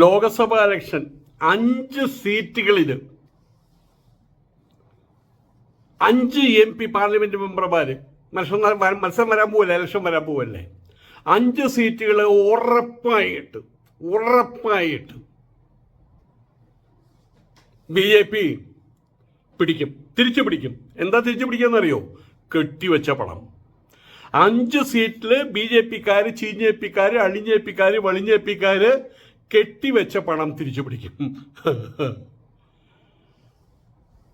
ലോകസഭാ election അഞ്ച് സീറ്റുകളിൽ അഞ്ച് എം പി പാർലമെന്റ് മെമ്പർമാര് മത്സരം മത്സരം വരാൻ പോവല്ലേ? ഇലക്ഷൻ വരാൻ പോവല്ലേ? അഞ്ച് സീറ്റുകൾ ഉറപ്പായിട്ട് ഉറപ്പായിട്ട് ബി ജെ പി പിടിക്കും തിരിച്ചു പിടിക്കും. എന്താ തിരിച്ചു പിടിക്കാന്നറിയോ? കെട്ടിവെച്ച പണം. അഞ്ച് സീറ്റിൽ ബി ജെ പിക്കാര് ചീഞ്ഞേപ്പിക്കാർ പിക്കാര് വളിഞ്ഞേപ്പിക്കാർ കെട്ടിവെച്ച പണം തിരിച്ചു പിടിക്കും.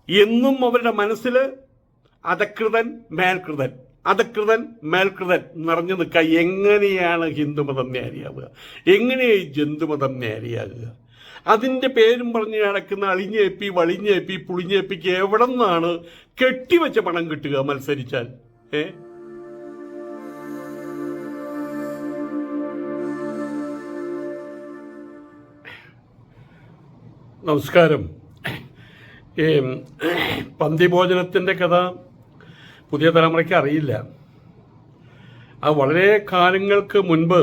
എന്നും അവരുടെ മനസ്സിൽ അധകൃതൻ മേൽകൃതൻ അധകൃതൻ മേൽകൃതൻ നിറഞ്ഞു നിൽക്കുക. എങ്ങനെയാണ് ഹിന്ദുമതം നേരിയാവുക എങ്ങനെയാണ് ജന്തുമതം നേരിയാകുക അതിന്റെ പേരും പറഞ്ഞ് നടക്കുന്ന അളിഞ്ഞേപ്പി വളിഞ്ഞേപ്പി പുളിഞ്ഞേപ്പിക്ക് എവിടെ നിന്നാണ് കെട്ടിവെച്ച പണം കിട്ടുക മത്സരിച്ചാൽ? ഏ? നമസ്കാരം. ഈ പന്തിഭോജനത്തിന്റെ കഥ പുതിയ തലമുറയ്ക്ക് അറിയില്ല. അത് വളരെ കാലങ്ങൾക്ക് മുൻപ്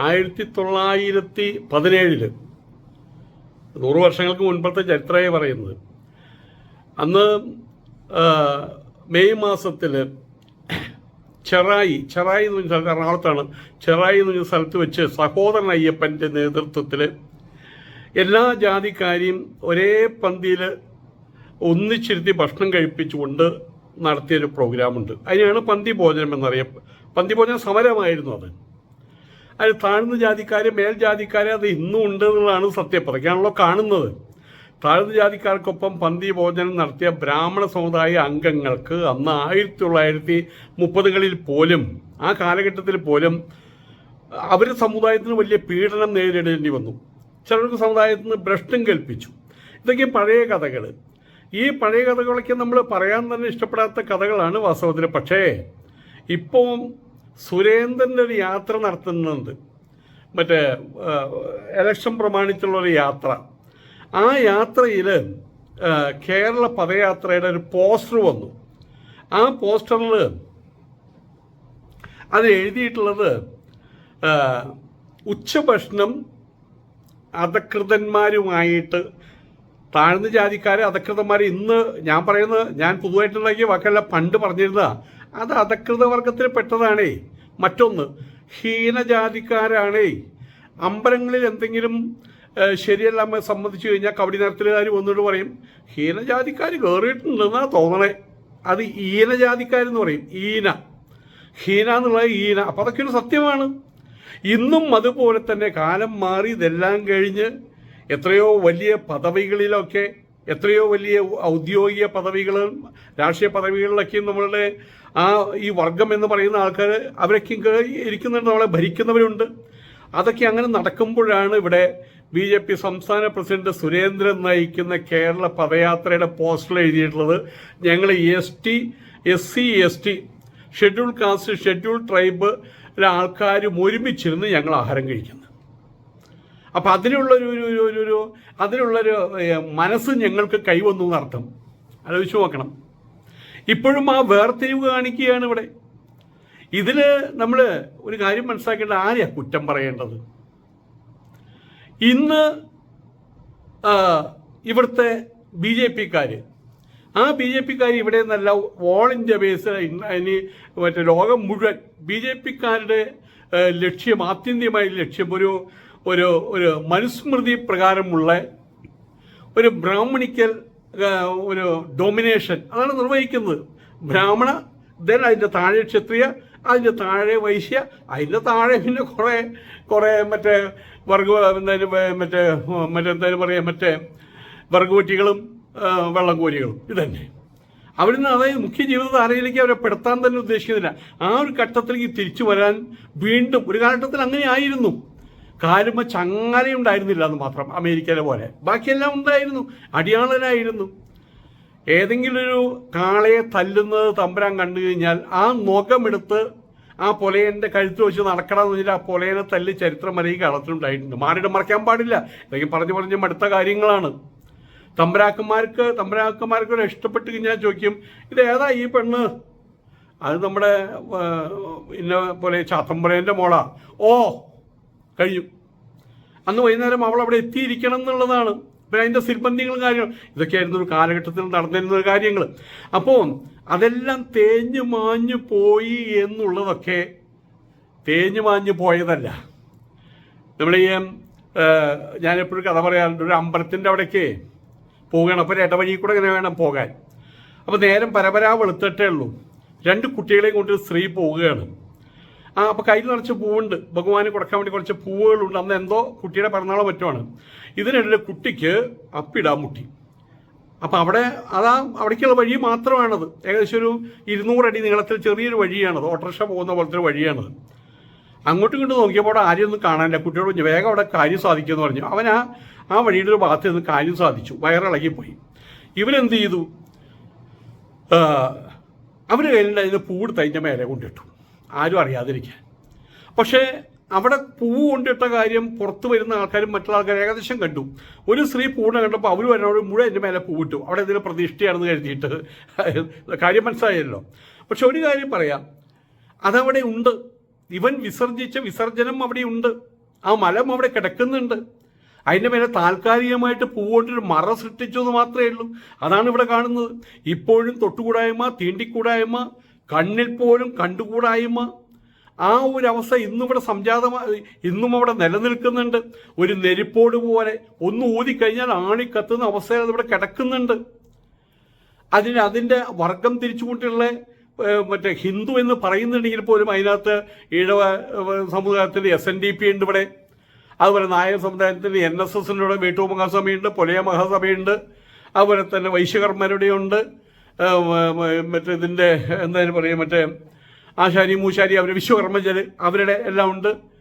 ആയിരത്തി തൊള്ളായിരത്തി പതിനേഴിൽ നൂറ് വർഷങ്ങൾക്ക് മുൻപത്തെ ചരിത്രമായി പറയുന്നത്. അന്ന് മെയ് മാസത്തിൽ ചെറായി ചെറായി എന്ന് പറഞ്ഞ സ്ഥലത്ത് എറണാകുളത്താണ് ചെറായി എന്ന് പറഞ്ഞ സ്ഥലത്ത് വെച്ച് സഹോദരൻ അയ്യപ്പന്റെ നേതൃത്വത്തിൽ എല്ലാ ജാതിക്കാരെയും ഒരേ പന്തിയിൽ ഒന്നിച്ചിരുത്തി ഭക്ഷണം കഴിപ്പിച്ചുകൊണ്ട് നടത്തിയൊരു പ്രോഗ്രാമുണ്ട്. അതിനാണ് പന്തി ഭോജനം എന്നറിയ പന്തി ഭോജനം സമരമായിരുന്നു അത്. അതിൽ താഴ്ന്ന ജാതിക്കാർ മേൽ ജാതിക്കാർ അത് ഇന്നും ഉണ്ട് എന്നുള്ളതാണ് സത്യം. അതൊക്കെയാണല്ലോ കാണുന്നത്. താഴ്ന്ന ജാതിക്കാർക്കൊപ്പം പന്തി ഭോജനം നടത്തിയ ബ്രാഹ്മണ സമുദായ അംഗങ്ങൾക്ക് അന്ന് ആയിരത്തി തൊള്ളായിരത്തി മുപ്പതുകളിൽ പോലും ആ കാലഘട്ടത്തിൽ പോലും അവർ സമുദായത്തിന് വലിയ പീഡനം നേരിടേണ്ടി വന്നു. ചിലർക്ക് സമുദായത്തിൽ നിന്ന് ഭ്രഷ്ടം കൽപ്പിച്ചു. ഇതൊക്കെ പഴയ കഥകൾ ഈ പഴയ കഥകളൊക്കെ നമ്മൾ പറയാൻ തന്നെ ഇഷ്ടപ്പെടാത്ത കഥകളാണ് വാസ്തവത്തിൽ പക്ഷേ ഇപ്പോൾ സുരേന്ദ്രന്റെ ഒരു യാത്ര നടത്തുന്നുണ്ട്. മറ്റേ എലക്ഷൻ പ്രമാണിച്ചുള്ള ഒരു യാത്ര. ആ യാത്രയിൽ കേരള പദയാത്രയുടെ ഒരു പോസ്റ്റർ വന്നു. ആ പോസ്റ്ററിൽ അത് എഴുതിയിട്ടുള്ളത് ഉച്ചഭക്ഷണം അധകൃതന്മാരുമായിട്ട് താഴ്ന്ന ജാതിക്കാർ അധകൃതന്മാർ ഇന്ന് ഞാൻ പറയുന്നത് ഞാൻ പുതുതായിട്ടുണ്ടാക്കിയ വാക്കല്ല പണ്ട് പറഞ്ഞിരുന്ന അത് അധകൃത വർഗത്തിൽ പെട്ടതാണേ. മറ്റൊന്ന് ഹീനജാതിക്കാരാണേ. അമ്പലങ്ങളിൽ എന്തെങ്കിലും ശരിയല്ല സംബന്ധിച്ചു കഴിഞ്ഞാൽ കബഡി നിരത്തിലുകാർ വന്നിട്ട് പറയും ഹീനജാതിക്കാർ കയറിയിട്ടുണ്ടെന്നാണ് തോന്നണേ. അത് ഈനജാതിക്കാരെന്ന് പറയും ഈന. ഹീന എന്നുള്ളത് ഈന. അപ്പം അതൊക്കെ ഒരു സത്യമാണ്. ഇന്നും അതുപോലെ തന്നെ കാലം മാറി ഇതെല്ലാം കഴിഞ്ഞ് എത്രയോ വലിയ പദവികളിലൊക്കെ എത്രയോ വലിയ ഔദ്യോഗിക പദവികളും രാഷ്ട്രീയ പദവികളിലൊക്കെയും നമ്മളുടെ ആ ഈ വർഗം എന്ന് പറയുന്ന ആൾക്കാർ അവരൊക്കെ ഇരിക്കുന്നുണ്ട് നമ്മളെ ഭരിക്കുന്നവരുണ്ട്. അതൊക്കെ അങ്ങനെ നടക്കുമ്പോഴാണ് ഇവിടെ ബി ജെ പി സംസ്ഥാന പ്രസിഡന്റ് സുരേന്ദ്രൻ നയിക്കുന്ന കേരള പദയാത്രയുടെ പോസ്റ്ററിൽ എഴുതിയിട്ടുള്ളത്. ഞങ്ങൾ S T S C S T schedule caste schedule tribe ആൾക്കാരും ഒരുമിച്ചിരുന്ന് ഞങ്ങൾ ആഹാരം കഴിക്കുന്നത് അപ്പം അതിനുള്ളൊരു ഒരു ഒരു ഒരു അതിനുള്ളൊരു മനസ്സ് ഞങ്ങൾക്ക് കൈവന്നു എന്നർത്ഥം. ആലോചിച്ച് നോക്കണം. ഇപ്പോഴും ആ വേർതിരിവ് കാണിക്കുകയാണ് ഇവിടെ. ഇതിൽ നമ്മൾ ഒരു കാര്യം മനസ്സിലാക്കേണ്ട ആരെയാ കുറ്റം പറയേണ്ടത്? ഇന്ന് ഇവിടുത്തെ ബി ജെ പിക്കാർ ആ ബി ജെ പിക്കാർ ഇവിടെ നിന്നല്ല ഓൾ ഇന്ത്യ ബേസ് ഇനി മറ്റേ ലോകം മുഴുവൻ ബി ജെ പിക്കാരുടെ ലക്ഷ്യം ആത്യന്തികമായ ലക്ഷ്യം ഒരു ഒരു ഒരു മനുസ്മൃതി പ്രകാരമുള്ള ഒരു ബ്രാഹ്മണിക്കൽ ഒരു ഡൊമിനേഷൻ അതാണ് നിർവഹിക്കുന്നത്. ബ്രാഹ്മണ ദെൻ അതിന്റെ താഴെ ക്ഷത്രിയ അതിന്റെ താഴെ വൈശ്യ അതിന്റെ താഴെ പിന്നെ കുറേ കുറേ മറ്റേ വർഗ എന്തായാലും മറ്റേ മറ്റെന്തായാലും പറയാം മറ്റേ വർഗവറ്റികളും ആ, വെള്ളംകോരികളും ഇതന്നെ. അവിടുന്ന് അതായത് മുഖ്യ ജീവിതധാരയിലേക്ക് അവരെ പെടുത്താൻ തന്നെ ഉദ്ദേശിക്കുന്നില്ല. ആ ഒരു ഘട്ടത്തിലേക്ക് തിരിച്ചു വരാൻ വീണ്ടും ഒരു കാലഘട്ടത്തിൽ അങ്ങനെ ആയിരുന്നു. കാലുമ ചങ്ങലയുണ്ടായിരുന്നില്ല എന്ന് മാത്രം അമേരിക്കയിലെ പോലെ. ബാക്കിയെല്ലാം ഉണ്ടായിരുന്നു. അടിയാളനായിരുന്നു. ഏതെങ്കിലും ഒരു കാളയെ തല്ലുന്നത് തമ്പുരാൻ കണ്ടു കഴിഞ്ഞാൽ ആ മുഖമെടുത്ത് ആ പൊലയന്റെ കഴുത്ത് വെച്ച് നടക്കണമെന്ന് വെച്ചാൽ ആ പൊലയനെ തല്ലി ചരിത്രം വരെ ഈ കാലത്തിലുണ്ടായിട്ടുണ്ട് മാറിയിട്ട് മറക്കാൻ പാടില്ല. ഇതൊക്കെ പറഞ്ഞു പറഞ്ഞ് മടുത്ത കാര്യങ്ങളാണ്. തമ്പരാക്കന്മാർക്ക് തമ്പരാക്കന്മാർക്ക് ഇഷ്ടപ്പെട്ട് കഴിഞ്ഞാൽ ചോദിക്കും ഇത് ഏതാ ഈ പെണ്ണ്? അത് നമ്മുടെ ഇന്ന പോലെ ചാത്തമ്പ്രേന്റെ മോളാ. ഓ കഴിയും അന്ന് വൈകുന്നേരം അവൾ അവിടെ എത്തിയിരിക്കണം എന്നുള്ളതാണ്. പിന്നെ അതിന്റെ സിൽബന്ധികളും കാര്യങ്ങളും. ഇതൊക്കെയായിരുന്നു ഒരു കാലഘട്ടത്തിൽ നടന്നിരുന്ന കാര്യങ്ങൾ. അപ്പോൾ അതെല്ലാം തേഞ്ഞു മാഞ്ഞു പോയി എന്നുള്ളതൊക്കെ തേഞ്ഞു മാഞ്ഞു പോയതല്ല. നമ്മൾ ഈ ഞാനെപ്പോഴും കഥ പറയാറുണ്ട്. ഒരു അമ്പലത്തിന്റെ അവിടേക്ക് പോവുകയാണ്. അപ്പോൾ ഒരു ഇടവഴി കൂടെ ഇങ്ങനെ വേണം പോകാൻ. അപ്പോൾ നേരം പരപരാ വെളുത്തിട്ടേ ഉള്ളൂ. രണ്ട് കുട്ടികളെയും കൊണ്ട് സ്ത്രീ പോവുകയാണ്. ആ അപ്പോൾ കയ്യിൽ നിറച്ച് പൂവുണ്ട്. ഭഗവാന് കൊടുക്കാൻ വേണ്ടി കുറച്ച് പൂവുകളുണ്ട്. അന്ന് എന്തോ കുട്ടിയുടെ പിറന്നാളോ മറ്റുമാണ് ഇതിനിടയിൽ കുട്ടിക്ക് അപ്പിടാൻ മുട്ടി. അപ്പം അവിടെ അതാ അവിടേക്കുള്ള വഴി മാത്രമാണത്. ഏകദേശം ഒരു ഇരുന്നൂറടി നീളത്തിൽ ചെറിയൊരു വഴിയാണത് ഓട്ടോറിക്ഷ പോകുന്ന പോലത്തെ ഒരു വഴിയാണത്. അങ്ങോട്ടും ഇങ്ങോട്ടും നോക്കിയപ്പോൾ ആരെയൊന്നും കാണാനില്ല. കുട്ടിയോട് പറഞ്ഞു വേഗം അവിടെ കാര്യം സാധിക്കുമെന്ന് പറഞ്ഞു. അവൻ ആ ആ വഴിയുടെ ഒരു ഭാഗത്ത് നിന്ന് കാര്യം സാധിച്ചു. വയറിളകിപ്പോയി. ഇവരെന്ത് ചെയ്തു? അവർ കയ്യിലുണ്ടായിരുന്ന പൂവ് തൈന്റെ മേലെ കൊണ്ടിട്ടു. ആരും അറിയാതിരിക്കാൻ. പക്ഷേ അവിടെ പൂവ് കൊണ്ടിട്ട കാര്യം പുറത്ത് വരുന്ന ആൾക്കാരും മറ്റുള്ള ആൾക്കാർ ഏകദേശം കണ്ടു. ഒരു സ്ത്രീ പൂവിനെ കണ്ടപ്പോൾ അവർ വരുന്നവർ മുഴുവൻ എന്റെ മേലെ പൂവിട്ടു അവിടെ എന്തെങ്കിലും പ്രതീക്ഷയാണെന്ന് കരുതിയിട്ട് കാര്യം മനസ്സിലായല്ലോ. പക്ഷെ ഒരു കാര്യം പറയാം. അതവിടെ ഉണ്ട്. ഇവൻ വിസർജിച്ച വിസർജനം അവിടെ ഉണ്ട് ആ മലം അവിടെ കിടക്കുന്നുണ്ട്. അതിന്റെ മേലെ താൽക്കാലികമായിട്ട് പൂവോട്ടൊരു മറ സൃഷ്ടിച്ചു എന്ന് മാത്രമേ ഉള്ളൂ. അതാണ് ഇവിടെ കാണുന്നത്. ഇപ്പോഴും തൊട്ടുകൂടായ്മ തീണ്ടിക്കൂടായ്മ കണ്ണിൽ പോലും കണ്ടുകൂടായ്മ. ആ ഒരു അവസ്ഥ ഇന്നും ഇവിടെ സംജാതമായി ഇന്നും അവിടെ നിലനിൽക്കുന്നുണ്ട്. ഒരു നെരിപ്പോട് പോലെ ഒന്ന് ഊതിക്കഴിഞ്ഞാൽ ആണി കത്തുന്ന അവസ്ഥയിൽ അതിവിടെ കിടക്കുന്നുണ്ട്. അതിന് അതിന്റെ വർഗം തിരിച്ചുകൊണ്ടുള്ള മറ്റേ ഹിന്ദു എന്ന് പറയുന്നുണ്ടെങ്കിൽ പോലും അതിനകത്ത് ഈഴവ സമുദായത്തിൽ എസ് എൻ ഡി പി ഉണ്ട് ഇവിടെ. അതുപോലെ നായർ സമുദായത്തിൽ എൻ എസ് ഇവിടെ വീട്ടു മഹാസഭയുണ്ട് പൊലയ മഹാസഭയുണ്ട് അതുപോലെ തന്നെ വൈശ്യകർമ്മരുടെ ഉണ്ട് ഏഹ്, മ- മ- മറ്റേ ഇതിന്റെ എന്തായാലും പറയുക മറ്റേ ആശാരി മൂശാരി അവർ വിശ്വകർമ്മജർ അവരുടെ എല്ലാം ഉണ്ട്.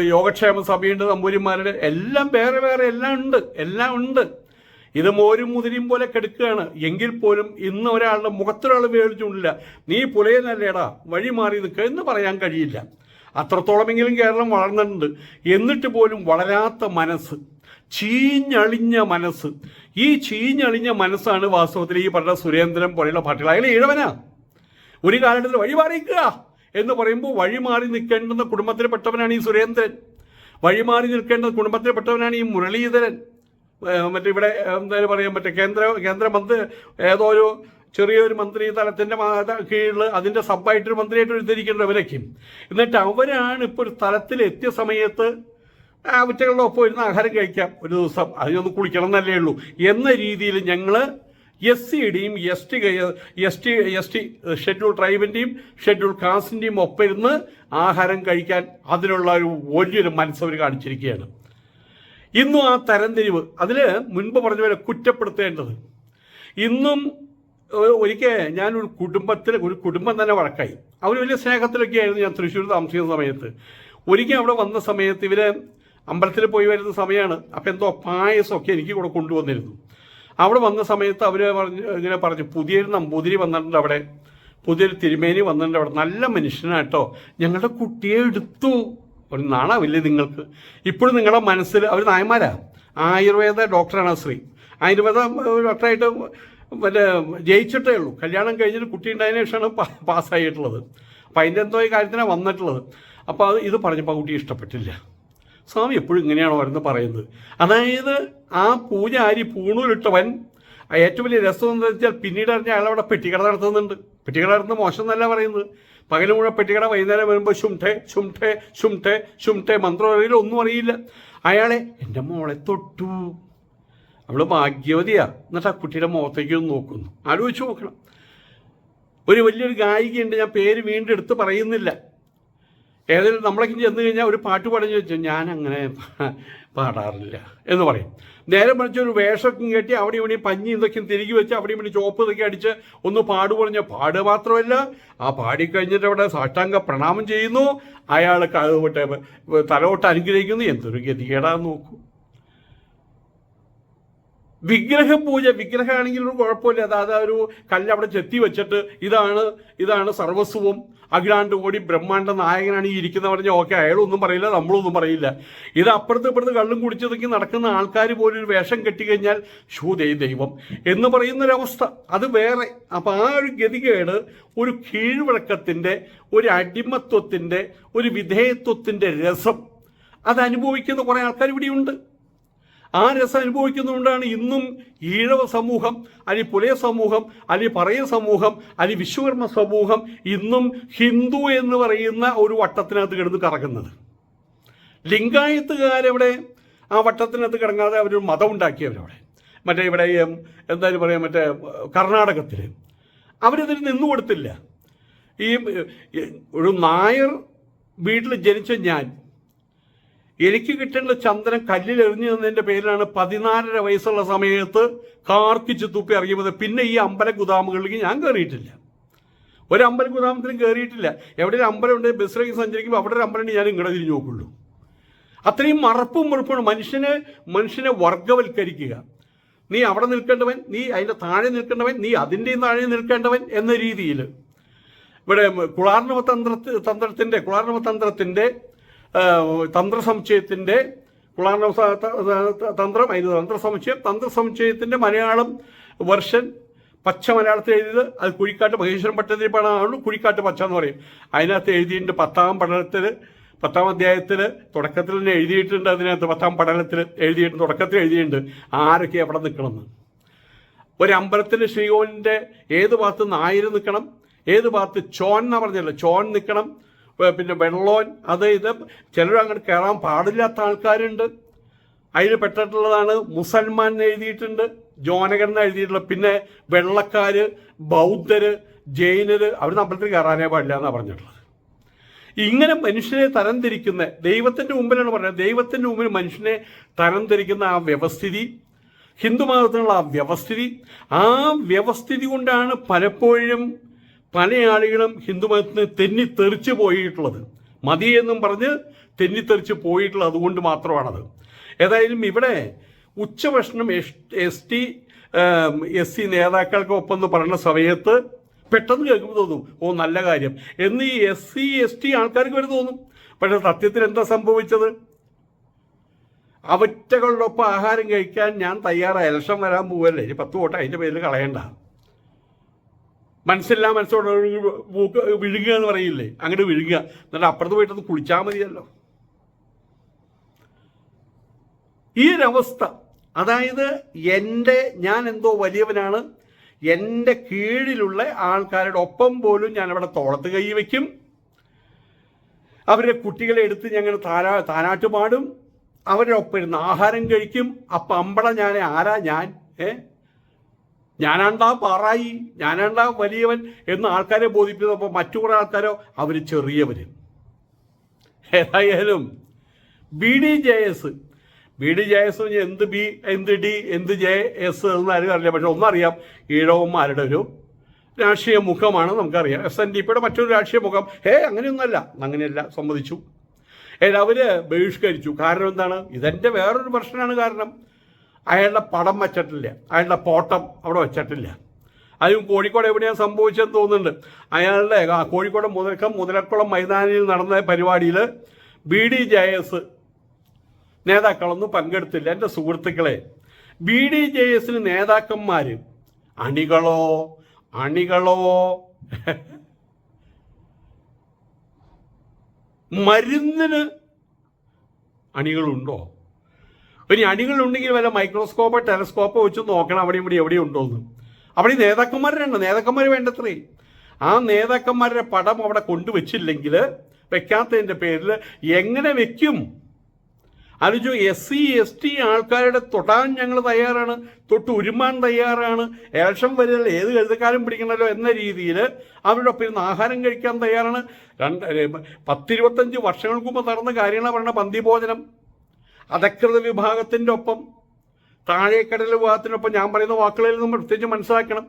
യോഗക്ഷേമ സഭയുണ്ട് നമ്പൂരിമാരുടെ എല്ലാം വേറെ വേറെ എല്ലാം ഉണ്ട് എല്ലാം ഉണ്ട്. ഇത് മോരും മുതിരിയും പോലെ കെടുക്കുകയാണ്. എങ്കിൽ പോലും ഇന്ന് ഒരാളുടെ മുഖത്തൊരാൾ വേടിച്ചുകൊണ്ടില്ല. നീ പുലയെന്നല്ലേടാ വഴി മാറി നിൽക്കുക എന്ന് പറയാൻ കഴിയില്ല. അത്രത്തോളമെങ്കിലും കേരളം വളർന്നിട്ടുണ്ട്. എന്നിട്ട് പോലും വളരാത്ത മനസ്സ് ചീഞ്ഞളിഞ്ഞ മനസ്സ്. ഈ ചീഞ്ഞളിഞ്ഞ മനസ്സാണ് വാസ്തവത്തിൽ ഈ പറഞ്ഞ സുരേന്ദ്രൻ പോലെയുള്ള പാർട്ടികൾ അയാൾ ഇഴവനാ ഒരു കാലഘട്ടത്തിൽ വഴി മാറിക്കുക എന്ന് പറയുമ്പോൾ വഴി മാറി നിൽക്കേണ്ടുന്ന കുടുംബത്തിൽപ്പെട്ടവനാണ് ഈ സുരേന്ദ്രൻ. വഴി മാറി നിൽക്കേണ്ട കുടുംബത്തിൽപ്പെട്ടവനാണ് ഈ മുരളീധരൻ. മറ്റേ ഇവിടെ എന്തായാലും പറയാൻ പറ്റും കേന്ദ്ര കേന്ദ്രമന്ത്രി ഏതോ ഒരു ചെറിയൊരു മന്ത്രി തലത്തിന്റെ കീഴിൽ അതിന്റെ സബായിട്ടൊരു മന്ത്രിയായിട്ട് എഴുതിയിരിക്കേണ്ട അവരൊക്കെയും എന്നിട്ട് അവരാണ് ഇപ്പോൾ ഒരു തലത്തിൽ എത്തിയ സമയത്ത് ഉച്ചകളുടെ ഒപ്പം ഇരുന്ന് ആഹാരം കഴിക്കാം ഒരു ദിവസം. അതിനൊന്ന് കുളിക്കണം എന്നല്ലേ ഉള്ളൂ. എന്ന രീതിയിൽ ഞങ്ങൾ S സിയുടെയും S T S T S T schedule ട്രൈബിന്റെയും schedule കാസ്റ്റിന്റെയും ഒപ്പം ഇരുന്ന് ആഹാരം കഴിക്കാൻ അതിനുള്ള ഒരു വലിയൊരു മനസ്സവർ കാണിച്ചിരിക്കുകയാണ്. ഇന്നും ആ തരംതിരിവ്. അതിൽ മുൻപ് പറഞ്ഞ പോലെ കുറ്റപ്പെടുത്തേണ്ടത്. ഇന്നും ഒരിക്കൽ ഞാനൊരു കുടുംബത്തിൽ ഒരു കുടുംബം തന്നെ വഴക്കായി. അവർ വലിയ സ്നേഹത്തിലൊക്കെ ആയിരുന്നു ഞാൻ തൃശ്ശൂർ താമസിക്കുന്ന സമയത്ത്. ഒരിക്കൽ അവിടെ വന്ന സമയത്ത് ഇവരെ അമ്പലത്തിൽ പോയി വരുന്ന സമയമാണ് അപ്പം എന്തോ പായസമൊക്കെ എനിക്ക് കൂടെ കൊണ്ടുവന്നിരുന്നു. അവിടെ വന്ന സമയത്ത് അവർ പറഞ്ഞു ഇങ്ങനെ പറഞ്ഞു പുതിയൊരു നമ്പൂതിരി വന്നിട്ടുണ്ട് അവിടെ. പുതിയൊരു തിരുമേനി വന്നിട്ടുണ്ട് അവിടെ. നല്ല മനുഷ്യനാട്ടോ. ഞങ്ങളുടെ കുട്ടിയെ എടുത്തു. ഒരു നാണാവില്ലേ നിങ്ങൾക്ക്? ഇപ്പോഴും നിങ്ങളുടെ മനസ്സിൽ അവർ നായന്മാരാ? ആയുർവേദ ഡോക്ടറാണ് ശ്രീ ആയുർവേദ ഡോക്ടറായിട്ട് മറ്റേ ജയിച്ചിട്ടേ ഉള്ളൂ. കല്യാണം കഴിഞ്ഞിട്ട് കുട്ടി ഉണ്ടായതിനു ശേഷമാണ് പാസ്സായിട്ടുള്ളത്. അപ്പം അതിന്റെ എന്തോ കാര്യത്തിനാണ് വന്നിട്ടുള്ളത്. അപ്പോൾ അത് ഇത് പറഞ്ഞപ്പോൾ കുട്ടി ഇഷ്ടപ്പെട്ടില്ല. സ്വാമി എപ്പോഴും ഇങ്ങനെയാണോ അവരെന്ന് പറയുന്നത്. അതായത് ആ പൂജാരി പൂണൂരിട്ടവൻ ഏറ്റവും വലിയ രസം എന്ന് വെച്ചാൽ പിന്നീട് അറിഞ്ഞ അയാൾ അവിടെ പെട്ടിക്കട നടത്തുന്നുണ്ട്. പെട്ടിക്കട നടത്തുന്നത് മോശം എന്നല്ല പറയുന്നത്. പകൽ മുഴുവൻ പെട്ടിക്കട വൈകുന്നേരം വരുമ്പോൾ ശുംഠേ ശുംഠേ ശുംഠേ ശുംഠേ മന്ത്രം അറിയില്ല ഒന്നും അറിയില്ല. അയാളെ എന്റെ മോളെ തൊട്ടു. അവൾ ഭാഗ്യവതിയാ. എന്നിട്ട് ആ കുട്ടിയുടെ മുഖത്തേക്ക് ഒന്ന് നോക്കുന്നു. ആലോചിച്ച് നോക്കണം. ഒരു വലിയൊരു ഗായികയുണ്ട് ഞാൻ പേര് വീണ്ടും എടുത്ത് പറയുന്നില്ല. ഏതെങ്കിലും നമ്മളൊക്കെ ചെന്ന് കഴിഞ്ഞാൽ ഒരു പാട്ട് പാടുന്ന ചോദിച്ചാൽ ഞാൻ അങ്ങനെ പാടാറില്ല. എന്ന് പറയും. നേരെ മറിച്ച് ഒരു വേഷമൊക്കെ കെട്ടി അവിടെ ഇവിടെ പഞ്ഞി ഇതൊക്കെ തിരികെ വെച്ച് അവിടെ ഇവിടെ ചോപ്പ് ഇതൊക്കെ അടിച്ച് ഒന്ന് പാട് പറഞ്ഞ പാട് മാത്രമല്ല ആ പാടിക്കഴിഞ്ഞിട്ട് അവിടെ സാഷ്ടാംഗ പ്രണാമം ചെയ്യുന്നു. അയാൾ മറ്റേ തലവോട്ട് അനുഗ്രഹിക്കുന്നു. എന്തൊരു ഗതികേടാന്ന് നോക്കൂ. വിഗ്രഹ പൂജ വിഗ്രഹമാണെങ്കിൽ ഒരു കുഴപ്പമില്ല അതായത് ഒരു കല്ല് അവിടെ ചെത്തി വെച്ചിട്ട് ഇതാണ് ഇതാണ് സർവസ്വവും. അഖിലാണ്ട് കോടി ബ്രഹ്മാണ്ട നായകനാണ് ഈ ഇരിക്കുന്ന പറഞ്ഞാൽ ഓക്കെ അയാളൊന്നും പറയില്ല നമ്മളൊന്നും പറയില്ല. ഇത് അപ്പുറത്ത് ഇപ്പുറത്ത് കള്ളും കുടിച്ചതൊക്കെ നടക്കുന്ന ആൾക്കാർ പോലും ഒരു വേഷം കെട്ടിക്കഴിഞ്ഞാൽ ദൈ ദൈവം. എന്ന് പറയുന്ന പറയുന്നൊരവസ്ഥ. അത് വേറെ. അപ്പം ആ ഒരു ഗതികേട് ഒരു കീഴ്വഴക്കത്തിന്റെ ഒരു അടിമത്വത്തിന്റെ ഒരു വിധേയത്വത്തിന്റെ രസം. അത് അനുഭവിക്കുന്ന കുറേ ആൾക്കാർ ഇവിടെയുണ്ട്. ആ രസം അനുഭവിക്കുന്നതുകൊണ്ടാണ് ഇന്നും ഈഴവ സമൂഹം അല്ലെ പുലയ സമൂഹം അല്ലെ പറയ സമൂഹം അല്ലെ വിശ്വകർമ്മ സമൂഹം ഇന്നും ഹിന്ദു എന്ന് പറയുന്ന ഒരു വട്ടത്തിനകത്ത് കിടന്ന് കറങ്ങുന്നത്. ലിംഗായത്തുകാരവിടെ ആ വട്ടത്തിനകത്ത് കിടങ്ങാതെ അവരൊരു മതം ഉണ്ടാക്കിയവരവിടെ. മറ്റേ ഇവിടെ എന്തായാലും പറയാം മറ്റേ കർണാടകത്തിൽ അവരതിന് നിന്നു കൊടുത്തില്ല. ഈ, ഒരു നായർ വീട്ടിൽ ജനിച്ച ഞാൻ എനിക്ക് കിട്ടേണ്ട ചന്ദനം കല്ലിൽ എറിഞ്ഞു തന്നതിന്റെ പേരിലാണ് പതിനാലര വയസ്സുള്ള സമയത്ത് കാർക്കിച്ച് തുപ്പി അറിയുന്നത് പിന്നെ ഈ അമ്പല ഗുദാമുകളിലേക്ക് ഞാൻ കയറിയിട്ടില്ല ഒരു അമ്പല ഗുദാമത്തിലും കയറിയിട്ടില്ല എവിടെ ഒരു അമ്പലം ഉണ്ട് ബസ്സിലേക്ക് സഞ്ചരിക്കുമ്പോൾ അവിടെ ഒരു അമ്പലമുണ്ട് ഞാൻ ഇങ്ങോട്ട് തിരിഞ്ഞു നോക്കുള്ളൂ. അത്രയും മറപ്പും മുറുപ്പും മനുഷ്യനെ മനുഷ്യനെ വർഗവൽക്കരിക്കുക നീ അവിടെ നിൽക്കേണ്ടവൻ നീ അതിന്റെ താഴെ നിൽക്കേണ്ടവൻ നീ അതിന്റെയും താഴെ നിൽക്കേണ്ടവൻ എന്ന രീതിയിൽ. ഇവിടെ കുളാർണവ തന്ത്ര തന്ത്രത്തിന്റെ കുളാർണവ തന്ത്രത്തിന്റെ തന്ത്രസമുച്ചയത്തിന്റെ കുളാർണവ തന്ത്രം അതിന് തന്ത്രസമുച്ചയം. തന്ത്രസമുച്ചയത്തിന്റെ മലയാളം വെർഷൻ പച്ച മലയാളത്തിൽ എഴുതിയത് അത് കുഴിക്കാട്ട് മഹേശ്വരൻ ഭട്ടതിരിപ്പാടാണ് കുഴിക്കാട്ട് പച്ച എന്ന് പറയും. അതിനകത്ത് എഴുതിയിട്ടുണ്ട് പത്താം പഠനത്തിൽ പത്താം അധ്യായത്തിൽ തുടക്കത്തിൽ തന്നെ എഴുതിയിട്ടുണ്ട്. അതിനകത്ത് പത്താം പഠനത്തിൽ എഴുതിയിട്ടുണ്ട് തുടക്കത്തിൽ എഴുതിയിട്ടുണ്ട്. ആരൊക്കെ എവിടെ നിൽക്കണമെന്ന്. ഒരു അമ്പലത്തിൽ ശ്രീകോവിലിന്റെ ഏത് ഭാഗത്ത് നായർ നിൽക്കണം ഏത് ഭാഗത്ത് ചോൻ എന്ന് പറഞ്ഞല്ലോ ചോൻ നിൽക്കണം പിന്നെ വെള്ളോൻ അത് ഇത് ചിലർ അങ്ങോട്ട് കയറാൻ പാടില്ലാത്ത ആൾക്കാരുണ്ട്. അതിൽ പെട്ടിട്ടുള്ളതാണ് മുസൽമാൻ എഴുതിയിട്ടുണ്ട് ജോനകൻ എന്ന് എഴുതിയിട്ടുള്ളത്. പിന്നെ വെള്ളക്കാര് ബൗദ്ധര് ജൈനര് അവർ അമ്പലത്തിൽ കയറാനേ പാടില്ല എന്നാണ് പറഞ്ഞിട്ടുള്ളത്. ഇങ്ങനെ മനുഷ്യനെ തരംതിരിക്കുന്ന ദൈവത്തിന്റെ മുമ്പിലാണ് പറയുന്നത് ദൈവത്തിന്റെ മുമ്പിൽ മനുഷ്യനെ തരംതിരിക്കുന്ന ആ വ്യവസ്ഥിതി ഹിന്ദു മതത്തിനുള്ള ആ വ്യവസ്ഥിതി ആ വ്യവസ്ഥിതി കൊണ്ടാണ് പലപ്പോഴും പല ആളുകളും ഹിന്ദുമതത്തിന് തെന്നിത്തെറിച്ച് പോയിട്ടുള്ളത്. മതി എന്നും പറഞ്ഞ് തെന്നിത്തെറിച്ച് പോയിട്ടുള്ളത് അതുകൊണ്ട് മാത്രമാണത്. ഏതായാലും ഇവിടെ ഉച്ചഭക്ഷണം എസ് ടി എസ് സി നേതാക്കൾക്കൊപ്പം എന്ന് പറയുന്ന സമയത്ത് പെട്ടെന്ന് കേൾക്കുമ്പോൾ തോന്നും ഓ നല്ല കാര്യം. എന്ന് ഈ എസ് സി എസ് ടി ആൾക്കാർക്ക് വരെ തോന്നും. പക്ഷെ സത്യത്തിൽ എന്താ സംഭവിച്ചത്? അവറ്റകളുടെ ഒപ്പം ആഹാരം കഴിക്കാൻ ഞാൻ തയ്യാറായി. ഇലക്ഷൻ വരാൻ പോവല്ലേ? ഇനി പത്ത് വോട്ട് അതിന്റെ പേരിൽ കളയണ്ട. മനസ്സില്ലാ മനസ്സോടെ മൂക്ക് വിഴുകുക എന്ന് പറയില്ലേ? അങ്ങോട്ട് വിഴുകുക എന്നിട്ട് അപ്പുറത്ത് പോയിട്ടൊന്ന് കുളിച്ചാൽ മതിയല്ലോ. ഈ ഒരവസ്ഥ അതായത് എന്റെ ഞാൻ എന്തോ വലിയവനാണ് എന്റെ കീഴിലുള്ള ആൾക്കാരുടെ ഒപ്പം പോലും ഞാൻ അവിടെ തോളത്ത് കൈ വയ്ക്കും അവരുടെ കുട്ടികളെ എടുത്ത് ഞങ്ങൾ താരാ താനാട്ട് പാടും അവരുടെ ഒപ്പം ഇരുന്ന് ആഹാരം കഴിക്കും. അപ്പം അമ്പട ഞാൻ ആരാ ഞാൻ? ഏ? ഞാനാണ്ടാ പാറായി? ഞാനാണ്ടാ വലിയവൻ എന്ന് ആൾക്കാരെ ബോധിപ്പിച്ചപ്പോൾ മറ്റു കുറേ ആൾക്കാരോ? അവർ ചെറിയവർ ഏതായാലും B D J S. B D J S എന്ത് ബി എന്ത് ഡി എന്ത് ജെ എസ് എന്ന് ആരും അറിയില്ല. പക്ഷെ ഒന്നറിയാം ഈഴവന്മാരുടെ ഒരു രാഷ്ട്രീയ മുഖമാണ് നമുക്കറിയാം. എസ് എൻ ഡി പിയുടെ മറ്റൊരു രാഷ്ട്രീയ മുഖം. ഹേ അങ്ങനെയൊന്നുമല്ല. അങ്ങനെയല്ല സമ്മതിച്ചു. അവർ ബഹിഷ്കരിച്ചു. കാരണം എന്താണ്? ഇതെന്റെ വേറൊരു പ്രശ്നമാണ് കാരണം. അയാളുടെ പടം വച്ചിട്ടില്ല. അയാളുടെ പോട്ടം അവിടെ വച്ചിട്ടില്ല. അതും കോഴിക്കോട് എവിടെയാണ് സംഭവിച്ചതെന്ന് തോന്നുന്നുണ്ട്. അയാളുടെ കോഴിക്കോട് മുതലക്കം മുതലക്കുളം മൈതാനിൽ നടന്ന പരിപാടിയിൽ ബി ഡി ജെ എസ് നേതാക്കളൊന്നും പങ്കെടുത്തില്ല. എന്റെ സുഹൃത്തുക്കളെ ബി ഡി ജെ എസിന് നേതാക്കന്മാർ അണികളോ അണികളോ മരുന്നിന് അണികളുണ്ടോ? ഇനി അണികളുണ്ടെങ്കിൽ വല്ല മൈക്രോസ്കോപ്പോ ടെലസ്കോപ്പോ വെച്ച് നോക്കണം അവിടെ ഇവിടെ എവിടെ ഉണ്ടോന്ന്. അവിടെ നേതാക്കന്മാരുണ്ട്. നേതാക്കന്മാർ വേണ്ടത്രേ. ആ നേതാക്കന്മാരുടെ പടം അവിടെ കൊണ്ടുവച്ചില്ലെങ്കിൽ വെക്കാത്തതിന്റെ പേരിൽ എങ്ങനെ വെക്കും? അനുജു എസ് സി എസ് ടി ആൾക്കാരുടെ തൊടാൻ ഞങ്ങൾ തയ്യാറാണ്. തൊട്ട് ഉരുമാൻ തയ്യാറാണ്. ഇലക്ഷൻ വരില്ല ഏത് കഴുതക്കാരും പിടിക്കണമല്ലോ എന്ന രീതിയിൽ അവരുടെ ഒപ്പം ഇരുന്ന് ആഹാരം കഴിക്കാൻ തയ്യാറാണ്. രണ്ട് പത്തിരുപത്തഞ്ച് വർഷങ്ങൾക്ക് മുമ്പ് നടന്ന കാര്യങ്ങളാണ് പറയുന്നത് പന്തിഭോജനം അധകൃത വിഭാഗത്തിന്റെ ഒപ്പം താഴേക്കടൽ വിഭാഗത്തിനൊപ്പം ഞാൻ പറയുന്ന വാക്കുകളിൽ നമ്മൾ പ്രത്യേകിച്ച് മനസ്സിലാക്കണം.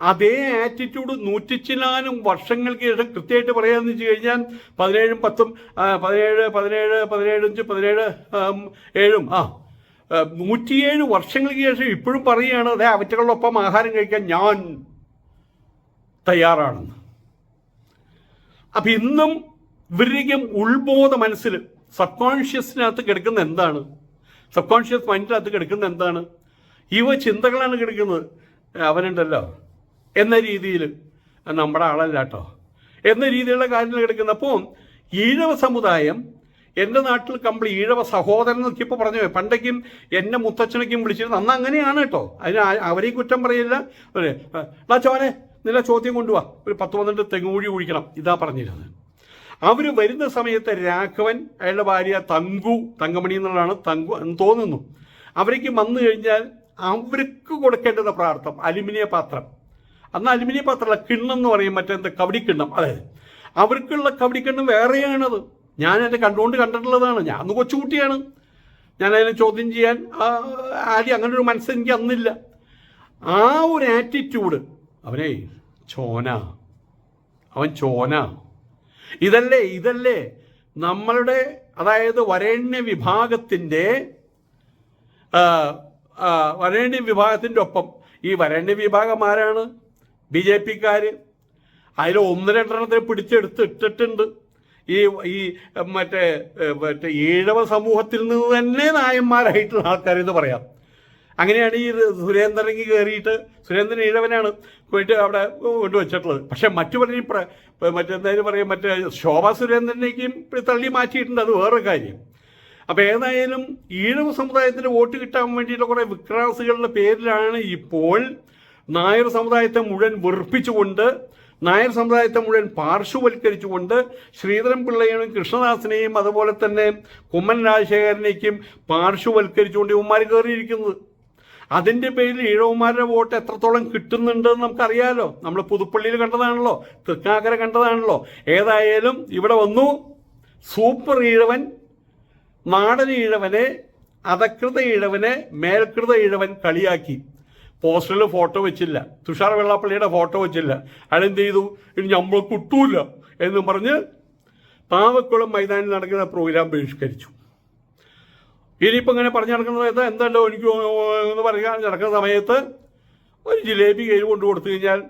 അതേ ആറ്റിറ്റ്യൂഡ് നൂറ്റിച്ചിലാനും വർഷങ്ങൾക്ക് ശേഷം കൃത്യമായിട്ട് പറയാമെന്ന് വെച്ച് കഴിഞ്ഞാൽ പതിനേഴും പത്തും പതിനേഴ് പതിനേഴ് പതിനേഴഞ്ച് പതിനേഴ് ഏഴും ആ, നൂറ്റിയേഴ് വർഷങ്ങൾക്ക് ശേഷം ഇപ്പോഴും പറയുകയാണ് അതേ അവറ്റകളോടൊപ്പം ആഹാരം കഴിക്കാൻ ഞാൻ തയ്യാറാണെന്ന്. അപ്പം ഇന്നും ഇവരുടെയും ഉൾബോധ മനസ്സിൽ സബ് കോൺഷ്യസിനകത്ത് കിടക്കുന്ന എന്താണ്? സബ് കോൺഷ്യസ് മൈൻഡിനകത്ത് കിടക്കുന്ന എന്താണ്? ഇവ ചിന്തകളാണ് കിടക്കുന്നത്. അവനുണ്ടല്ലോ. എന്ന രീതിയിൽ. നമ്മുടെ ആളല്ല കേട്ടോ. എന്ന രീതിയിലുള്ള കാര്യങ്ങൾ കിടക്കുന്നപ്പോൾ ഈഴവ സമുദായം എന്റെ നാട്ടിൽ കമ്പിളി ഈഴവ സഹോദരൻ എന്നൊക്കെ ഇപ്പോൾ പറഞ്ഞു പണ്ടേക്കും എന്നെ മുത്തച്ഛനൊക്കെയും വിളിച്ചിരുന്നു അന്ന് അങ്ങനെയാണ് കേട്ടോ. അതിന് അവരെയും കുറ്റം പറയില്ല. "ഡാ ചോനെ നില ചോദ്യം കൊണ്ടുപോവാ ഒരു പത്ത് പന്ത്രണ്ട് തെങ്ങൂഴി കുഴിക്കണം. ഇതാ പറഞ്ഞിരുന്നത്. അവർ വരുന്ന സമയത്ത് രാഘവൻ അയാളുടെ ഭാര്യ തങ്കു തങ്കമണി എന്നുള്ളതാണ് തങ്കു എന്ന് തോന്നുന്നു. അവരേക്ക് വന്നു കഴിഞ്ഞാൽ അവർക്ക് കൊടുക്കേണ്ടത് പ്രാർത്ഥം അലുമിനിയ പാത്രം. അന്ന് അലുമിനിയ പാത്രമല്ല കിണ്ണം എന്ന് പറയും മറ്റെന്ത് കവടിക്കിണ്ണം അതെ. അവർക്കുള്ള കവടിക്കിണ്ണം വേറെയാണത്. ഞാൻ എന്റെ കണ്ടുകൊണ്ട് കണ്ടിട്ടുള്ളതാണ്. ഞാൻ അന്ന് കൊച്ചുകുട്ടിയാണ്. ഞാൻ അതിനെ ചോദ്യം ചെയ്യാൻ ആദ്യം അങ്ങനെ ഒരു മനസ്സ് എനിക്ക് അന്നില്ല. ആ ഒരു ആറ്റിറ്റ്യൂഡ് അവനെ ചോന. അവൻ ചോന. ഇതല്ലേ ഇതല്ലേ. നമ്മളുടെ അതായത് വരേണ്യ വിഭാഗത്തിന്റെ വരേണ്യ വിഭാഗത്തിന്റെ ഒപ്പം. ഈ വരേണ്യ വിഭാഗം ആരാണ്? ബി ജെ പിക്കാർ അതിൽ ഒന്ന് രണ്ടെണ്ണത്തെ പിടിച്ചെടുത്ത് ഇട്ടിട്ടുണ്ട്. ഈ ഈ മറ്റേ മറ്റേ ഈഴവ സമൂഹത്തിൽ നിന്ന് തന്നെ നായന്മാരായിട്ടുള്ള ആൾക്കാരെന്ന് പറയാം. അങ്ങനെയാണ് ഈ സുരേന്ദ്രനെങ്കിൽ കയറിയിട്ട് സുരേന്ദ്രൻ ഈഴവനാണ് പോയിട്ട് അവിടെ കൊണ്ടുവച്ചിട്ടുള്ളത്. പക്ഷെ മറ്റു പ്ര- മറ്റെന്തായാലും പറയും മറ്റേ ശോഭാ സുരേന്ദ്രനേക്കും തള്ളി മാറ്റിയിട്ടുണ്ട്. അത് വേറെ കാര്യം. അപ്പം ഏതായാലും ഈഴവ സമുദായത്തിന് വോട്ട് കിട്ടാൻ വേണ്ടിയിട്ടുള്ള കുറേ വിക്രാസുകളുടെ പേരിലാണ് ഇപ്പോൾ നായർ സമുദായത്തെ മുഴുവൻ വെറുപ്പിച്ചുകൊണ്ട് നായർ സമുദായത്തെ മുഴുവൻ പാർശ്വവൽക്കരിച്ചുകൊണ്ട് ശ്രീധരൻ പിള്ളയെയും കൃഷ്ണദാസിനെയും അതുപോലെ തന്നെ കുമ്മൻ രാജശേഖരനേക്കും പാർശ്വവൽക്കരിച്ചുകൊണ്ട് ഇവന്മാർ കയറിയിരിക്കുന്നത് അതിന്റെ പേരിൽ ഈഴവന്മാരുടെ വോട്ട് എത്രത്തോളം കിട്ടുന്നുണ്ടെന്ന് നമുക്കറിയാലോ. നമ്മൾ പുതുപ്പള്ളിയിൽ കണ്ടതാണല്ലോ തൃക്കാക്കര കണ്ടതാണല്ലോ. ഏതായാലും ഇവിടെ വന്നു. സൂപ്പർ ഈഴവൻ നാടൻ ഈഴവനെ അധകൃത ഈഴവനെ മേൽകൃത ഈഴവൻ കളിയാക്കി. പോസ്റ്ററിൽ ഫോട്ടോ വെച്ചില്ല. തുഷാർ വെള്ളാപ്പള്ളിയുടെ ഫോട്ടോ വെച്ചില്ല. അയാളെന്ത് ചെയ്തു? ഇനി നമ്മൾ കിട്ടൂല എന്ന് പറഞ്ഞ് പാവക്കുളം മൈതാനിൽ നടക്കുന്ന പ്രോഗ്രാം ബഹിഷ്കരിച്ചു. ഇനിയിപ്പോൾ ഇങ്ങനെ പറഞ്ഞു നടക്കുന്ന സമയത്ത് എന്തല്ലോ എനിക്ക് എന്ന് പറയാൻ നടക്കുന്ന സമയത്ത് ഒരു ജിലേബി കയ്യിൽ കൊണ്ടു കൊടുത്തു കഴിഞ്ഞാൽ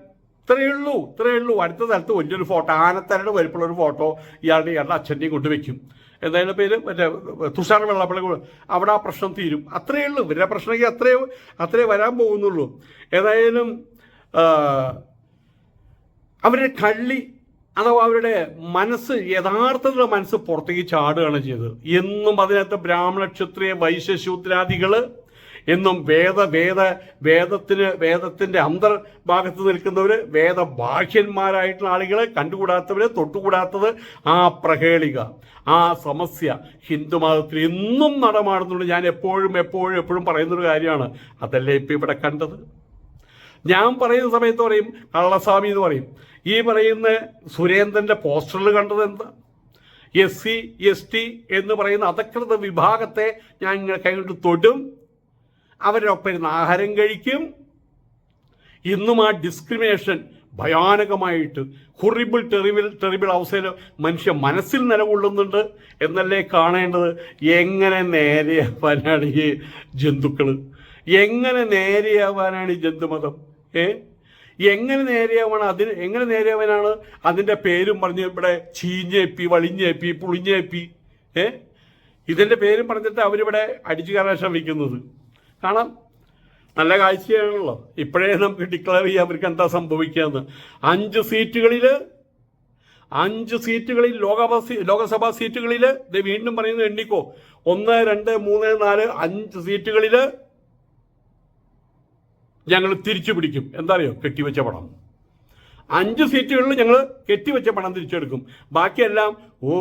ഇത്രയേ ഉള്ളൂ ഇത്രയേ ഉള്ളൂ. അടുത്ത സ്ഥലത്ത് വലിയൊരു ഫോട്ടോ ആനത്തരയുടെ വലിപ്പുള്ള ഒരു ഫോട്ടോ ഇയാളുടെ ഇയാളുടെ അച്ഛന്റെയും കൊണ്ട് വെക്കും. എന്തായാലും പേര് മറ്റേ തുഷാർ വെള്ളാപ്പള്ളി അവിടെ ആ പ്രശ്നം തീരും. അത്രയേ ഉള്ളൂ. ഇവരുടെ പ്രശ്നമെങ്കിൽ അത്രേ അത്രേ വരാൻ പോകുന്നുള്ളൂ. ഏതായാലും അവരുടെ കള്ളി അഥവാ അവരുടെ മനസ്സ് യഥാർത്ഥത്തിലുള്ള മനസ്സ് പുറത്തേക്ക് ചാടുകയാണ് ചെയ്തത്. എന്നും അതിനകത്ത് ബ്രാഹ്മണ ക്ഷത്രിയ വൈശ്യശൂദ്രാദികൾ എന്നും വേദ വേദ വേദത്തിന് വേദത്തിന്റെ അന്തർഭാഗത്ത് നിൽക്കുന്നവർ വേദബാഹ്യന്മാരായിട്ടുള്ള ആളുകളെ കണ്ടുകൂടാത്തവര് തൊട്ടുകൂടാത്തത് ആ പ്രഹേളിക ആ സമസ്യ ഹിന്ദു മതത്തിൽ എന്നും നടമാടുന്നുണ്ട്. ഞാൻ എപ്പോഴും എപ്പോഴും എപ്പോഴും പറയുന്നൊരു കാര്യമാണ്. അതല്ലേ ഇപ്പം ഇവിടെ കണ്ടത്? ഞാൻ പറയുന്ന സമയത്ത് പറയും കള്ളസ്വാമി എന്ന് പറയും. ഈ പറയുന്ന സുരേന്ദ്രന്റെ പോസ്റ്ററിൽ കണ്ടത് എന്താ? എസ് സി എസ് ടി എന്ന് പറയുന്ന അധകൃത വിഭാഗത്തെ ഞാൻ ഇങ്ങനെ കൈകൊണ്ട് തൊടും. അവരുടെ ഇരുന്ന് ആഹാരം കഴിക്കും. ഇന്നും ആ ഡിസ്ക്രിമിനേഷൻ ഭയാനകമായിട്ട് ഹൊറിബിൾ ടെറിബിൾ ടെറിബിൾ അവസ്ഥയിൽ മനുഷ്യ മനസ്സിൽ നിലകൊള്ളുന്നുണ്ട്. എന്നല്ലേ കാണേണ്ടത്? എങ്ങനെ നേരെയാവാനാണ് ഈ ജന്തുക്കൾ എങ്ങനെ നേരെയാവാനാണ് ഈ ജന്തുമതം? ഏ? എങ്ങനെ നേരെയാവണം അതിന് എങ്ങനെ നേരെയാവാനാണ് അതിന്റെ പേരും പറഞ്ഞ് ഇവിടെ ചീഞ്ഞേപ്പി വളിഞ്ഞേപ്പി പുളിഞ്ഞേപ്പി ഏ? ഇതിന്റെ പേരും പറഞ്ഞിട്ട് അവരിവിടെ അടിച്ചു കയറാൻ ശ്രമിക്കുന്നത്. കാണാം. നല്ല കാഴ്ചയാണല്ലോ. ഇപ്പോഴേ നമുക്ക് ഡിക്ലെയർ ചെയ്യാം അവർക്ക് എന്താ സംഭവിക്കാന്ന്. അഞ്ച് സീറ്റുകളിൽ അഞ്ച് സീറ്റുകളിൽ ലോകസഭാ ലോകസഭാ സീറ്റുകളിൽ ഇത് വീണ്ടും പറയുന്നത് എണ്ണിക്കോ. ഒന്ന് രണ്ട് മൂന്ന് നാല് അഞ്ച് സീറ്റുകളിൽ ഞങ്ങൾ തിരിച്ചു പിടിക്കും. എന്താ അറിയോ കെട്ടിവെച്ച പണം. അഞ്ച് സീറ്റുകളിൽ ഞങ്ങൾ കെട്ടിവെച്ച പണം തിരിച്ചെടുക്കും. ബാക്കിയെല്ലാം ഓ